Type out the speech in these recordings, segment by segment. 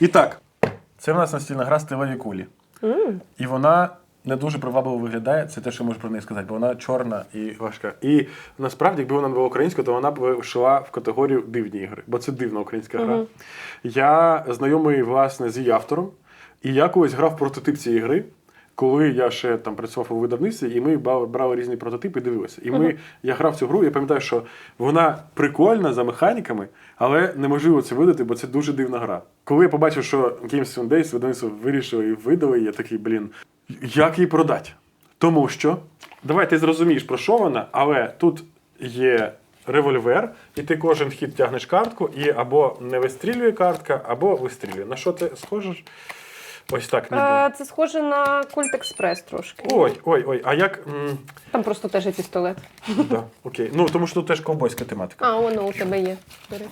І так, це в нас настільна гра стилові кулі. І вона не дуже привабливо виглядає. Це те, що я можу про неї сказати, бо вона чорна і важка. І насправді, якби вона була українською, то вона б йшла в категорію дивні ігри, бо це дивна українська гра. Я знайомий власне з її автором, і я колись грав прототип цієї гри. Коли я ще там працював у видавництві, і ми брали, різні прототипи і дивилися. І ми, я грав цю гру, я пам'ятаю, що вона прикольна за механіками, але неможливо це видати, бо це дуже дивна гра. Коли я побачив, що Games One Days видавництво вирішили і видали, я такий, блін, як її продати? Тому що, давай ти зрозумієш, про що вона, але тут є револьвер, і ти кожен хід тягнеш картку, і або не вистрілює картка, або вистрілює. На що ти схожеш? Ось так ніби. Е, Це схоже на Культ Експрес трошки. Ой, ой, ой, а як. м, Там просто теж є пістолет. да, окей. Ну, тому що тут теж ковбойська тематика. А, воно у тебе є. До речі.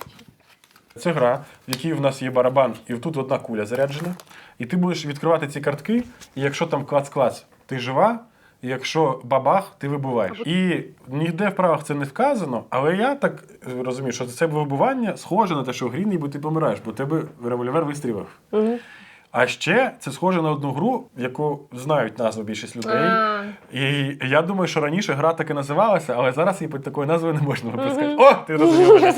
Це гра, в якій в нас є барабан, і тут одна куля заряджена. І ти будеш відкривати ці картки, і якщо там клац-клац, ти жива. І якщо бабах, ти вибуваєш. І ніде в правах це не вказано, але я так е, розумію, що це вибування схоже на те, що в грі ніби ти помираєш, бо тебе револьвер вистрілив. Угу. А ще це схоже на одну гру, яку знають назву більшість людей. І я думаю, що раніше гра так і називалася, але зараз її під такою назвою не можна випускати. О, ти зрозуміла!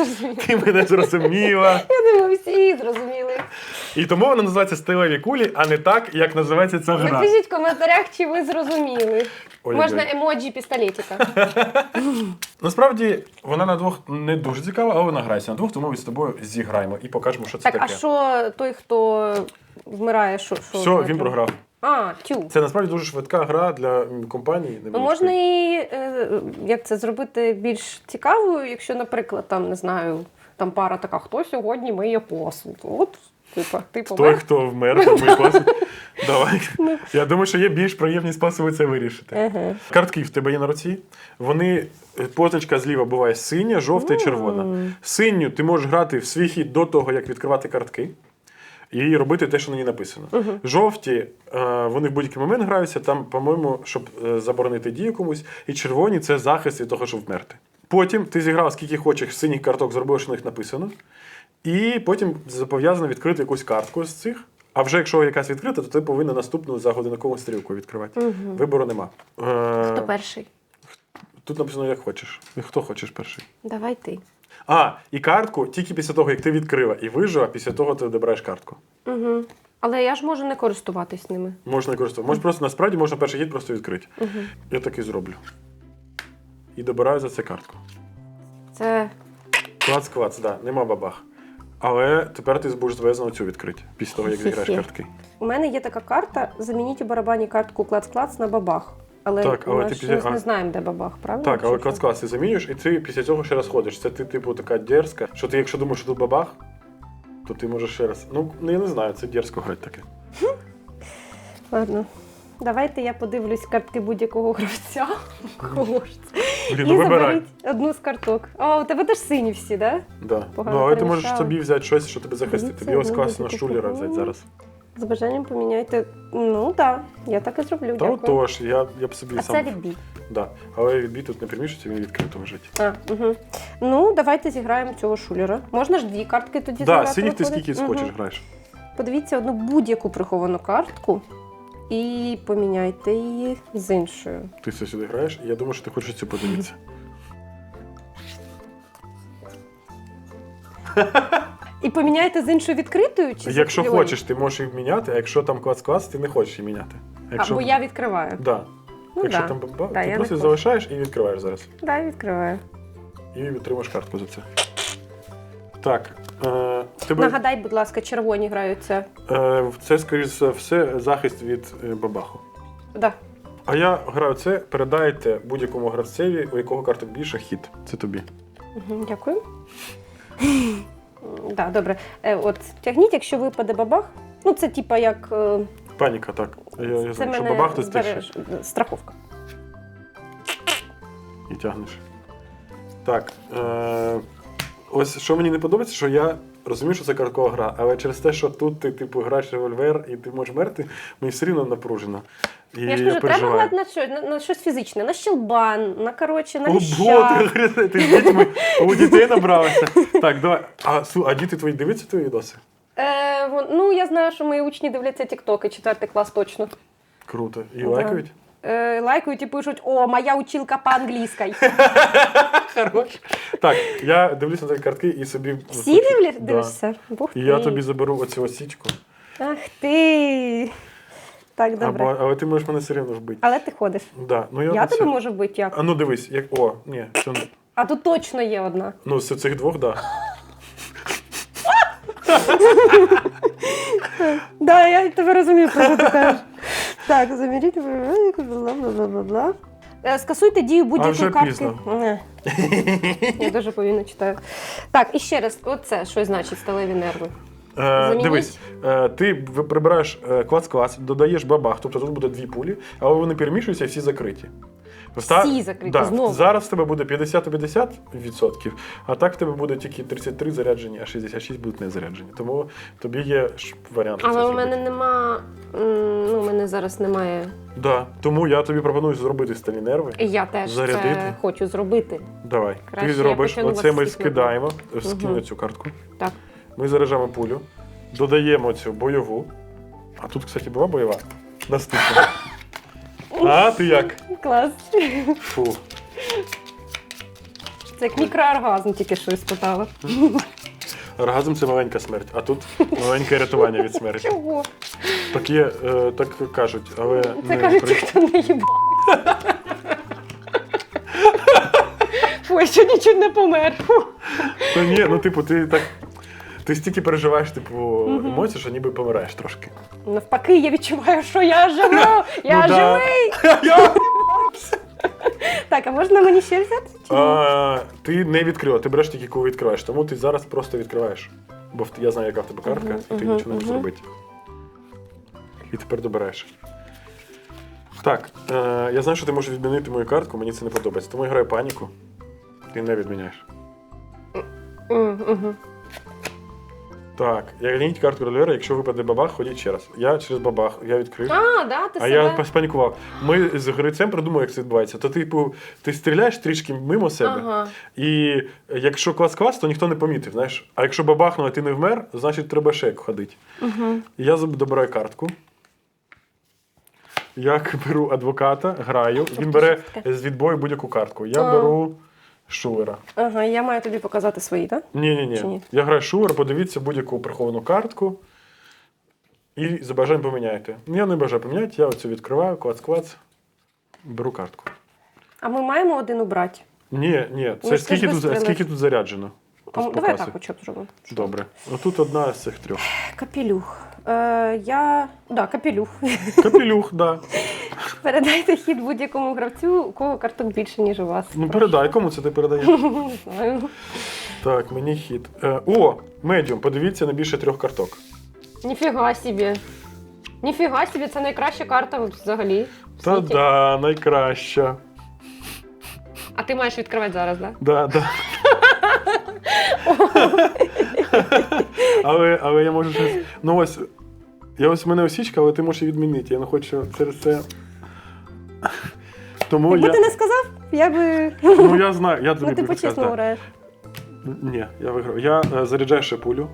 Ти мене зрозуміла. я думаю, всі зрозуміли. І тому вона називається стилеві кулі, а не так, як називається ця гра. Напишіть в коментарях, чи ви зрозуміли. Можна емоджі пістолетика. Насправді вона на двох не дуже цікава, але вона грається на двох, тому ми з тобою зіграємо і покажемо, що це Так, а що той, хто вмирає, що? Все, він програв. А, тю. Це насправді дуже швидка гра для компанії. Ну, можна і е, як це зробити більш цікавою, якщо, наприклад, там не знаю, там пара така, хто сьогодні миє посуд. От, типа, ти Той, помер. хто вмер, мій посуд. Давай. Я думаю, що є більш приємні способи це вирішити. Картки в тебе є на руці. Вони е, позначка зліва буває синя, жовта і червона. Синю ти можеш грати в свій хід до того, як відкривати картки. І робити те, що на ній написано. Жовті, е, вони в будь-який момент граються, там, по-моєму, щоб е, заборонити дію комусь. І червоні це захист від того, щоб вмерти. Потім ти зіграв скільки хочеш синіх карток, зробив, що на них написано. І потім зобов'язано відкрити якусь картку з цих. А вже якщо якась відкрита, то ти повинен наступну за годинникову стрілку відкривати. Вибору нема. Е, Хто перший? Тут написано, як хочеш. Хто хочеш перший. Давай ти. А, і картку тільки після того, як ти відкрила і вижила, після того ти добираєш картку. Угу. Але я ж можу не користуватись ними. Можна користуватися. Може, просто насправді можна перший хід просто відкрити. Я так і зроблю. І добираю за це картку. Це Клац-клац, так, да, нема бабах. Але тепер ти будеш зобов'язано цю відкрити після того, як зіграєш картки. у мене є така карта. Замініть у барабані картку клац-клац на бабах. Але, Так, але ми ти ж після- а- не знаємо, де бабах, правильно? Так, але Чи що? клац-клац ти замінюєш, і ти після цього ще раз ходиш. Це ти, типу, така дерзка, що ти, якщо думаєш, що тут бабах, то ти можеш ще раз. Ну, ну, я не знаю, це дерзко грати таке. Ладно. Давайте я подивлюсь картки будь-якого гравця. Кого ж це? Блін, І ну вибирай. заберіть одну з карток. А, у тебе теж сині всі, так? Да? Да. Погано Ну, але ти можеш перемішала. собі взяти щось, що тебе захистить. Дивіться, Тобі ось ну, класно шулера взяти зараз. З бажанням поміняйте. Ну так, я так і зроблю. Та дякую. отож, я, я б собі А сам. це відбій. Да. Але відбій тут не примішується, він відкрито лежить. А, угу. Ну, давайте зіграємо цього шулера. Можна ж дві картки тоді Так, зіграти? синіх ти виходить? скільки Мгм. схочеш граєш. Подивіться одну будь-яку приховану картку і поміняйте її з іншою. Ти все сюди граєш, і я думаю, що ти хочеш цю подивитися. І поміняйте з іншою відкритою чи з Якщо хочеш, ти можеш їх міняти, а якщо там клац-клац, ти не хочеш її міняти. Якщо... А, бо я відкриваю. Да. Ну, якщо да. там баба, Да, ти я просто хочу. залишаєш і відкриваєш зараз. Да, відкриваю. І отримаєш картку за це. Так. Е, тебе, Нагадай, будь ласка, червоні граються. е, це, скоріш за все, захист від е, бабаху. Да. А я граю це, передайте будь-якому гравцеві, у якого карток більше хід. Це тобі. Угу, дякую. Так, добре. Е, от тягніть, якщо випаде бабах. Ну, це типа як. е, Паніка, так. Я, я це знаю, що мене бабах, то стишиш збереж- страховка. і тягнеш. Так. Е, ось що мені не подобається, що я розумію, що це карткова гра, але через те, що тут ти типу граєш револьвер і ти можеш мерти, мені все рівно напружено. І Я ж кажу, треба переживаю. грати на що на, на щось фізичне, на щелбан, на коротше, на ліща. ти, ти з дітьми у дітей набралася. Так, давай. А, су- а діти твої дивляться твої відоси? Е, вон- ну, я знаю, що мої учні дивляться тіктоки, четвертий клас точно. Круто. І лайкають? Е, лайкають і пишуть: о, моя училка по-англійській. Хорош. Так, я дивлюся на твої картки і собі. Всі хочу- Да. дивишся? Бух І я ти. тобі заберу оцю осічку. Ах ти. Так, добре. Або, але ти можеш мене все рівно вбити. Але ти ходиш. Да. Ну, я Я оце- тебе можу вбити як? А ну дивись, як. О, ні, це не- А тут точно є одна. ну з цих двох, так. Да. Да, я тебе розумію, про що ти кажеш. Так, заміріть. бла-бла-бла-бла-бла. Е, Скасуйте дію будь-якої картки. пізно. Я дуже повільно читаю. Так, і ще раз, оце що значить сталеві нерви. Е, Замініть? дивись, е, ти в- прибираєш е, клац-клац, додаєш бабах, тобто тут буде дві пулі, але вони перемішуються і всі закриті. Всі закриті, да, знову. Зараз в тебе буде 50-50%, а так в тебе буде тільки 33 заряджені, а 66 будуть не заряджені. Тому тобі є ж варіант. Але це у мене нема. м, Ну, у мене зараз немає. Да. Тому я тобі пропоную зробити стальні нерви. І я теж Зарядити? це хочу зробити. Давай. Краще ти зробиш, почну оце ми скидаємо, скину Мгм. цю картку. Так. Ми заряджаємо пулю, додаємо цю бойову. А тут, кстати, була бойова. Наступна. А, ти як? Клас. Фу. Це як мікрооргазм тільки що спитала. Оргазм це маленька смерть, а тут маленьке рятування від смерті. Чого? Так є, е, так кажуть, але Це не кажуть ті, при- хто не їбав. Ой, що нічого не помер. Та ні, ну типу, ти так. Ти стільки переживаєш, типу, емоцій, що ніби помираєш трошки. Навпаки, я відчуваю, що я живу, я Ну да. живий. Я- Так, а можна мені ще взяти? Чи ні? А, ти не відкрила, ти береш тільки коли відкриваєш, тому ти зараз просто відкриваєш. Бо в- я знаю, яка в тебе картка, і ти нічого не можеш зробити. І тепер добираєш. Так, е, я знаю, що ти можеш відмінити мою картку, мені це не подобається. Тому я граю паніку. Ти не відміняєш. М, мгм. Так, я гляніть картку рольєра, якщо випаде бабах, ходіть ще раз. Я через бабах, я відкрив. А, да, ти А себе. я спанікував. Ми з грицем придумали, як це відбувається. То, типу, ти стріляєш трішки мимо себе, Ага. і якщо клас-клас, то ніхто не помітив, знаєш. А якщо бабахнуло, а ти не вмер, значить треба ще як ходити. Угу. Я добираю картку. Я беру адвоката, граю. Він бере з відбою будь-яку картку. Я А. беру шулера. Ага, я маю тобі показати свої, так? Ні, ні, Чи ні? Я граю шулер, подивіться будь-яку приховану картку. І за бажанням поміняйте. Я не бажаю поміняти, я оцю відкриваю, клац-клац, беру картку. А ми маємо один убрати. Ні, ні, це ж скільки тут, скільки тут заряджено? А, давай так хоча б зробимо. Добре. Отут одна з цих трьох. Капелюх. Е, я. Да, капелюх. Капелюх, да. Передайте хід будь-якому гравцю, у кого карток більше, ніж у вас. Ну передай, кому це ти передаєш? Не знаю. Так, мені хід. Е, о, медіум, подивіться на більше трьох карток. Ніфіга собі. Ніфіга собі, це найкраща карта взагалі. в Та світі. да, найкраща. А ти маєш відкривати зараз, так? Да, да. але, але я можу щось. Ну ось. Я ось в мене осічка, але ти можеш її відмінити. Я не хочу через це. Тому Якби я. ти не сказав, я би. Ну я знаю, я тобі Ну ти по-чесному граєш. Ні, я виграв. Я е, заряджаю ще пулю,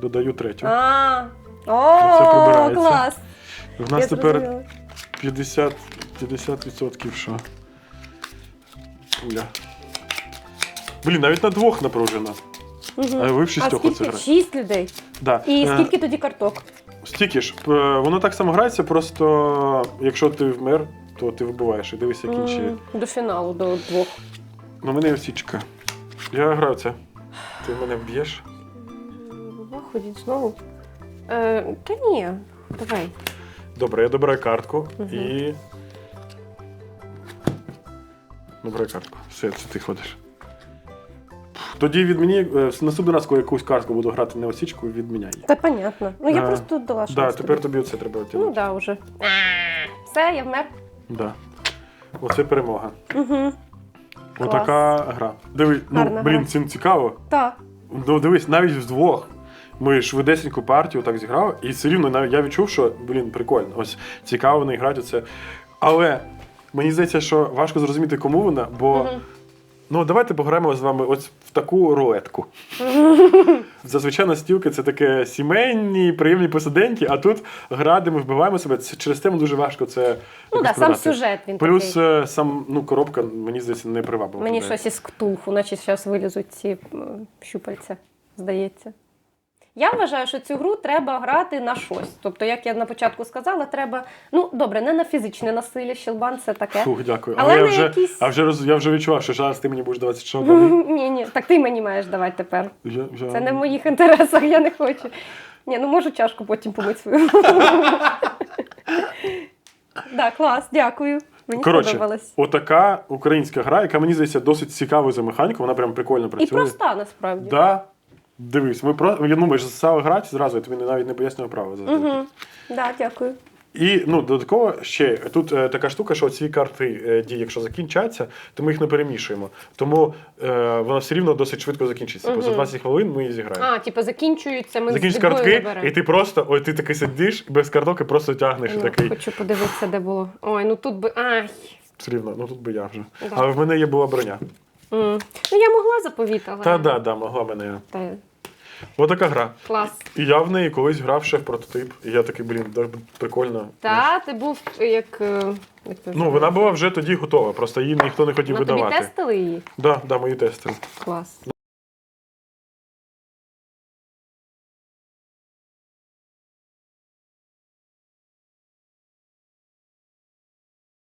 додаю третю. А. Це О, прибирається. клас. В нас Я тепер зрозуміла. 50, 50% що. Пуля. Блін, навіть на двох напружено. Мгм. А ви в шістьох оце скільки? граєте. Шість людей. Да. І Е, скільки тоді карток? Стільки ж. Е, Воно так само грається, просто якщо ти вмер, то ти вибиваєш і дивишся як інші. До фіналу, до двох. Ну, мене є осічка. Я граю це. Ти мене вб'єш? Виходить знову. Е, та ні, давай. Добре, я добираю картку Мгм. і. Добираю картку. Все, це ти ходиш. Тоді відміні. е, Наступний раз, коли якусь картку буду грати не осічку, відміняй її. Та понятно. Ну я Е, просто дала шанс. Да, тепер тобі оце треба Ну тягнути. да, вже. Все, я вмер. Да. Оце перемога. Угу. Отака гра. Диви, ну, Гарна блін, гра. цим цікаво. Так. Ну, дивись, навіть вдвох. Ми швидесеньку партію так зіграли, і все рівно навіть я відчув, що блін, прикольно. Ось цікаво не грати це. Але мені здається, що важко зрозуміти, кому вона, бо Мгм. Ну, давайте пограємо з вами ось в таку рулетку. Зазвичай настілки це таке сімейні, приємні посиденьки, а тут гра, де ми вбиваємо себе. Це через тему дуже важко це. Ну якось так, сам продати. сюжет він Плюс такий. е, сам ну, коробка, мені здається, не привабила. Мені щось із ктулху, наче зараз вилізуть ці м, щупальця, здається. Я вважаю, що цю гру треба грати на щось. Тобто, як я на початку сказала, треба. Ну, добре, не на фізичне насилля, щелбан це таке. Фух, дякую. Але Але, я, вже, якісь- а вже роз, я вже відчував, що зараз ти мені будеш давати далі. Ні, ні, так ти мені маєш давати тепер. Я, я... Це не в моїх інтересах, я не хочу. Ні, ну можу чашку потім помити свою. Так, клас, дякую. Мені Коротше, отака українська гра, яка мені здається досить цікавою за механіку, вона прям прикольно І працює. проста насправді. Да. Дивись, ми про ну, ми ж стали грати зразу, я тобі навіть не пояснював право. Угу. Да, дякую. І ну, додатково ще тут е, така штука, що ці карти е, дії, якщо закінчаться, то ми їх не перемішуємо. Тому е, воно все рівно досить швидко закінчиться. Бо за Мгм. 20 хвилин ми її зіграємо. А, типу, закінчуються, ми Закінчиш з картки, і ти просто, ой, ти такий сидиш, без карток і просто тягнеш Ну, такий. Хочу подивитися, де було. Ой, ну тут би. Ай. Все рівно, ну тут би я вже. Да. Але в мене є була броня. М. Ну я могла заповіт, але. Та да, да, могла мене. Та, Отака гра. клас. І я в неї колись грав ще в прототип. І я такий, блін, так прикольно. Та, ти був як. е, як це Ну, вона була вже тоді готова, просто її ніхто не хотів Ну, тобі видавати. тестили її? Да, да, мої тести. Клас.